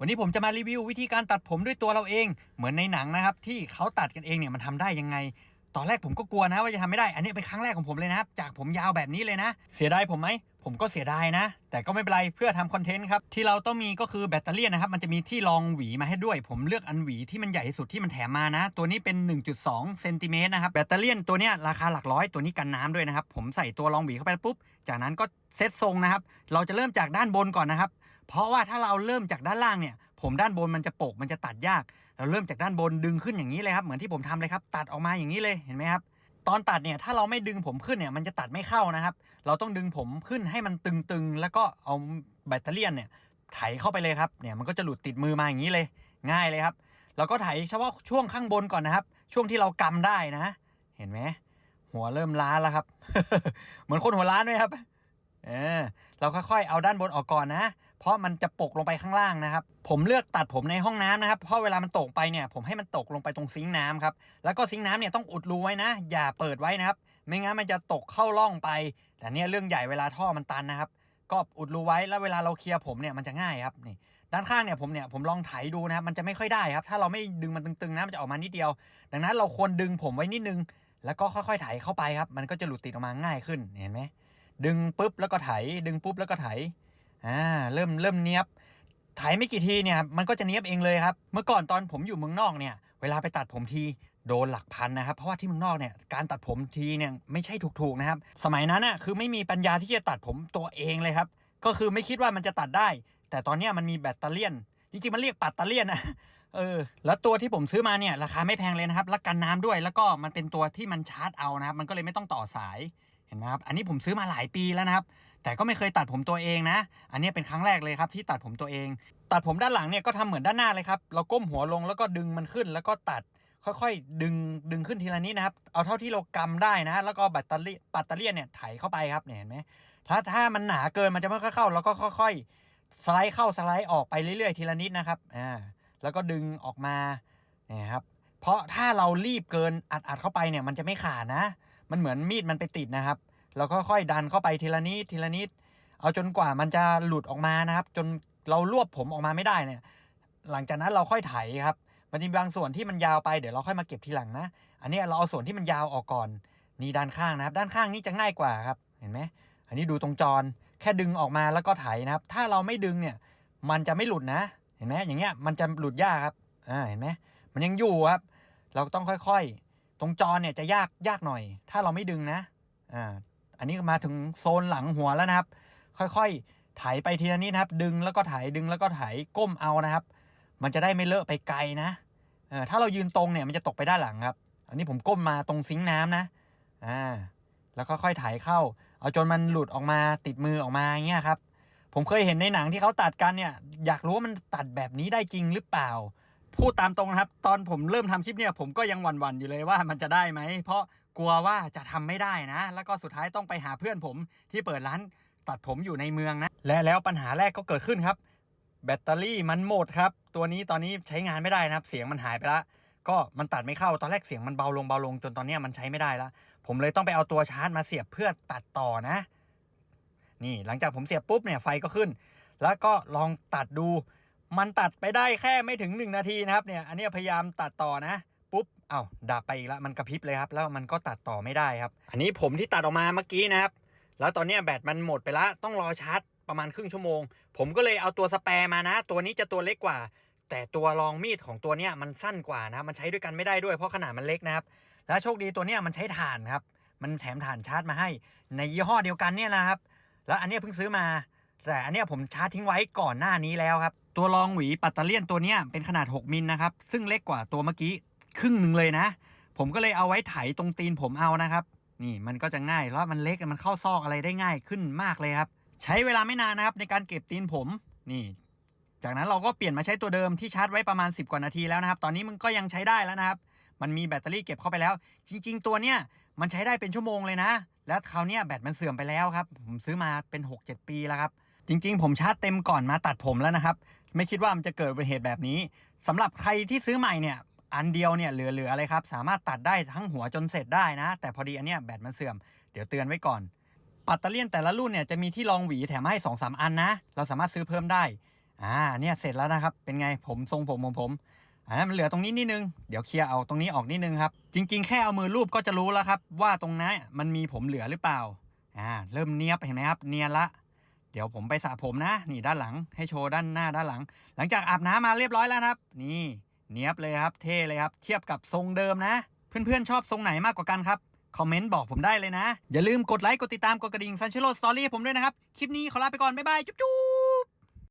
วันนี้ผมจะมารีวิววิธีการตัดผมด้วยตัวเราเอง เหมือนในหนังนะครับ ที่เขาตัดกันเองเนี่ยมันทำได้ยังไง ตอนแรกผมก็กลัวนะว่าจะทำไม่ได้ อันนี้เป็นครั้งแรกของผมเลยนะครับ จากผมยาวแบบนี้เลยนะ เสียดายผมไหมผมก็เสียดายนะ แต่ก็ไม่เป็นไรเพื่อทำคอนเทนต์ครับ ที่เราต้องมีก็คือแบตเตอรี่นะครับ มันจะมีที่รองหวีมาให้ด้วย ผมเลือกอันหวีที่มันใหญ่ที่สุดที่มันแถมมานะ ตัวนี้เป็น 1.2เซนติเมตรนะครับ แบตเตอรี่ตัวเนี้ยราคาหลักร้อยตัวนี้กันน้ำด้วยนะครับ ผมใส่ตัวรองหวีเข้าไปปุ๊บ จากนั้นก็เซตทรงนะครับ เราจะเริ่มจากด้านบนก่อนนะครับ เพราะว่าถ้าเราเริ่มจากด้านล่างเนี่ย ผมด้านบนมันจะโปกมันจะตัดยาก เราเริ่มจากด้านบนดึงขึ้นอย่างนี้เลยครับ เหมือนที่ผมทำเลยครับ ตัดออกมาอย่างนี้เลยเห็นไหมครับ ตอนตัดเนี่ยถ้าเราไม่ดึงผมขึ้นเนี่ยมันจะตัดไม่เข้านะครับ เราต้องดึงผมขึ้นให้มันตึงๆ แล้วก็เอาแบตเตอรี่เนี่ยไถเข้าไปเลยครับ เนี่ยมันก็จะหลุดติดมือมาอย่างนี้เลย ง่ายเลยครับ แล้วก็ไถเฉพาะช่วงข้างบนก่อนนะครับ ช่วงที่เรากำได้นะ เห็นไหมหัวเริ่มล้าแล้วครับ เหมือนคนหัวล้านไหมครับ เออ เราค่อยๆเอาด้านบนออกก่อนนะ เพราะมันจะปกลงไปข้างล่างนะครับ ผมเลือกตัดผมในห้องน้ำนะครับ เพราะเวลามันตกไปเนี่ยผมให้มันตกลงไปตรงซิงน้ำครับ แล้วก็ซิงน้ำเนี่ยต้องอุดรูไว้นะ อย่าเปิดไว้นะครับ ไม่งั้นมันจะตกเข้าร่องไป แต่เนี่ยเรื่องใหญ่เวลาท่อมันตันนะครับ ก็อุดรูไว้ แล้วเวลาเราเคลียร์ผมเนี่ยมันจะง่ายครับนี่ ด้านข้างเนี่ยผมเนี่ยผมลองไถดูนะครับ มันจะไม่ค่อยได้ครับ ถ้าเราไม่ดึงมันตึงๆนะมันจะออกมานิดเดียว ดังนั้นเราควรดึงผมไว้นิดนึง แล้วก็ค่อยๆไถเข้าไปครับ มันก็จะหลุดติดออกมาง่ายขึ้น เห็นไหมดึงปุ๊บแล้วก็ไถ ดึงปุ๊บแล้วก็ไถ อ่าเริ่มเริ่มเนี้ยบไถไม่กี่ทีเนี่ยมันก็จะเนี้ยบเองเลยครับ เมื่อก่อนตอนผมอยู่เมืองนอกเนี่ย เวลาไปตัดผมทีโดนหลักพันนะครับ เพราะว่าที่เมืองนอกเนี่ยการตัดผมทีเนี่ยไม่ใช่ถูกๆนะครับ สมัยนั้นน่ะคือไม่มีปัญญาที่จะตัดผมตัวเองเลยครับ ก็คือไม่คิดว่ามันจะตัดได้ แต่ตอนนี้มันมีแบตเตอรี่ยน จริงๆมันเรียกปัตเตอรี่ยนนะเออแล้วตัวที่ผมซื้อมาเนี่ยราคาไม่แพงเลยนะครับ แล้วกันน้ำด้วยแล้วก็มันเป็นตัวที่มันชาร์จเอานะครับ มันก็เลยไม่ต้องต่อสาย เห็นไหมครับ อันนี้ผมซื้อมาหลายปีแล้วนะครับ แต่ก็ไม่เคยตัดผมตัวเองนะ อันนี้เป็นครั้งแรกเลยครับที่ตัดผมตัวเอง ตัดผมด้านหลังเนี่ยก็ทำเหมือนด้านหน้าเลยครับ เราก้มหัวลงแล้วก็ดึงมันขึ้น แล้วก็ตัดค่อยๆ ดึงดึงขึ้นทีละนิดนะครับ เอาเท่าที่เรากำได้นะ แล้วก็แบตเตอรี่ปัตเตอรี่เนี่ยไถเข้าไปครับเนี่ยเห็นไหมถ้าถ้ามันหนาเกินมันจะไม่ค่อยเข้า แล้วก็ค่อย ๆ สไลด์เข้าสไลด์ออกไปเรื่อยๆ ทีละนิดนะครับ อ่า แล้วก็ดึงออกมา เนี่ยครับ เพราะถ้าเรารีบเกินอัดอัดเข้าไปเนี่ยมันจะไม่ขาดนะ มันเหมือนมีดมันไปติดนะครับเราก็ค่อยๆดันเข้าไปทีละนิดทีละนิด เอาจนกว่ามันจะหลุดออกมานะครับ จนเรารวบผมออกมาไม่ได้เนี่ย หลังจากนั้นเราค่อยไถครับมันจะมีบางส่วนที่มันยาวไปเดี๋ยวเราค่อยมาเก็บทีหลังนะ อันนี้เราเอาส่วนที่มันยาวออกก่อน นี่ด้านข้างนะครับ ด้านข้างนี่จะง่ายกว่าครับ เห็นไหมอันนี้ดูตรงจร แค่ดึงออกมาแล้วก็ไถนะครับ ถ้าเราไม่ดึงเนี่ย มันจะไม่หลุดนะ เห็นไหมอย่างเงี้ยมันจะหลุดยากครับ อ่า เห็นไหมมันยังอยู่ครับ เราต้องค่อยๆ ตรงจรเนี่ยจะยากยากหน่อย ถ้าเราไม่ดึงนะอ่าอันนี้มาถึงโซนหลังหัวแล้วนะครับ ค่อยๆไถไปทีละนิดครับ ดึงแล้วก็ไถดึงแล้วก็ไถก้มเอานะครับ มันจะได้ไม่เลอะไปไกลนะเออถ้าเรายืนตรงเนี่ยมันจะตกไปด้านหลังครับ อันนี้ผมก้มมาตรงซิงค์น้ำนะอ่าแล้วค่อยๆไถเข้า เอาจนมันหลุดออกมาติดมือออกมาอย่างเงี้ยครับ ผมเคยเห็นในหนังที่เขาตัดกันเนี่ย อยากรู้ว่ามันตัดแบบนี้ได้จริงหรือเปล่า พูดตามตรงนะครับ ตอนผมเริ่มทำคลิปเนี่ยผมก็ยังหวั่นๆอยู่เลยว่ามันจะได้ไหม เพราะกลัวว่าจะทำไม่ได้นะ แล้วก็สุดท้ายต้องไปหาเพื่อนผมที่เปิดร้านตัดผมอยู่ในเมืองนะ และแล้วปัญหาแรกก็เกิดขึ้นครับ แบตเตอรี่มันหมดครับ ตัวนี้ตอนนี้ใช้งานไม่ได้นะครับ เสียงมันหายไปละก็มันตัดไม่เข้าตอนแรกเสียงมันเบาลงเบาลงจนตอนนี้มันใช้ไม่ได้ละผมเลยต้องไปเอาตัวชาร์จมาเสียบเพื่อตัดต่อนะ นี่หลังจากผมเสียบปุ๊บเนี่ยไฟก็ขึ้น แล้วก็ลองตัดดู มันตัดไปได้แค่ไม่ถึง 1 นาทีนะครับเนี่ยอันนี้พยายามตัดต่อนะปุ๊บเอ้าดับไปอีกแล้วมันกระพริบเลยครับ แล้วมันก็ตัดต่อไม่ได้ครับ อันนี้ผมที่ตัดออกมาเมื่อกี้นะครับ แล้วตอนนี้แบตมันหมดไปละต้องรอชาร์จประมาณครึ่งชั่วโมง ผมก็เลยเอาตัวสแปร์มานะ ตัวนี้จะตัวเล็กกว่า แต่ตัวรองมีดของตัวเนี้ยมันสั้นกว่านะมันใช้ด้วยกันไม่ได้ด้วยเพราะขนาดมันเล็กนะครับ แล้วโชคดีตัวเนี้ยมันใช้ถ่านครับมันแถมถ่านชาร์จมาให้ ในยี่ห้อเดียวกันเนี่ยนะครับ แล้วอันนี้เพิ่งซื้อมา แต่อันนี้ผมชาร์จทิ้งไว้ก่อนหน้านี้แล้วครับ ตัวรองหวีปัตเตอร์เลียนตัวนี้เป็นขนาด 6 มิลนะครับ ซึ่งเล็กกว่าตัวเมื่อกี้ครึ่งหนึ่งเลยนะ ผมก็เลยเอาไว้ไถตรงตีนผมเอานะครับ นี่มันก็จะง่ายแล้วมันเล็กมันเข้าซอกอะไรได้ง่ายขึ้นมากเลยครับ ใช้เวลาไม่นานนะครับในการเก็บตีนผมนี่ จากนั้นเราก็เปลี่ยนมาใช้ตัวเดิมที่ชาร์จไว้ประมาณ 10 กว่านาทีแล้วนะครับ ตอนนี้มันก็ยังใช้ได้แล้วนะครับ มันมีแบตเตอรี่เก็บเข้าไปแล้ว จริง ๆ ตัวเนี้ยมันใช้ได้เป็นชั่วโมงเลยนะ แล้วคราวนี้แบตมันเสื่อมไปแล้วครับ ผมซื้อมาเป็น 6-7 ปีแล้วครับ จริง ๆ ผมชาร์จเต็มก่อนมาตัดผมแล้วนะครับ ไม่คิดว่ามันจะเกิดอุบัติเหตุแบบนี้สำหรับใครที่ซื้อใหม่เนี่ยอันเดียวเนี่ยเหลือๆเลยครับ สามารถตัดได้ทั้งหัวจนเสร็จได้นะ แต่พอดีอันเนี้ยแบตมันเสื่อมเดี๋ยวเตือนไว้ก่อน ปัตเตอร์เลียนแต่ละรุ่นเนี่ยจะมีที่รองหวีแถมให้2อสอันนะ เราสามารถซื้อเพิ่มได้อ่าเนี่ยเสร็จแล้วนะครับ เป็นไงผมทรงผมของผมอ่ามันเหลือตรงนี้นิดนึง เดี๋ยวเคลียร์เอาตรงนี้ออกนิดนึงครับ จริง ๆ แค่เอามือลูบก็จะรู้แล้วครับ ว่าตรงนั้นมันมีผมเหลือหรือเปล่าอ่าเริ่มเนียบเห็นไหมครับ เนียนละ ดี๋ยวผมไปสระผมนะ นี่ด้านหลังให้โชว์ด้านหน้าด้านหลัง หลังจากอาบน้ำมาเรียบร้อยแล้วครับ นี่เนียบเลยครับ เท่เลยครับ เทียบกับทรงเดิมนะ เพื่อนๆชอบทรงไหนมากกว่ากันครับคอมเมนต์บอกผมได้เลยนะ อย่าลืมกดไลค์กดติดตามกดกระดิ่งซันชิโร่สตอรี่ผมด้วยนะครับ คลิปนี้ขอลาไปก่อน บ๊ายบาย จุ๊บ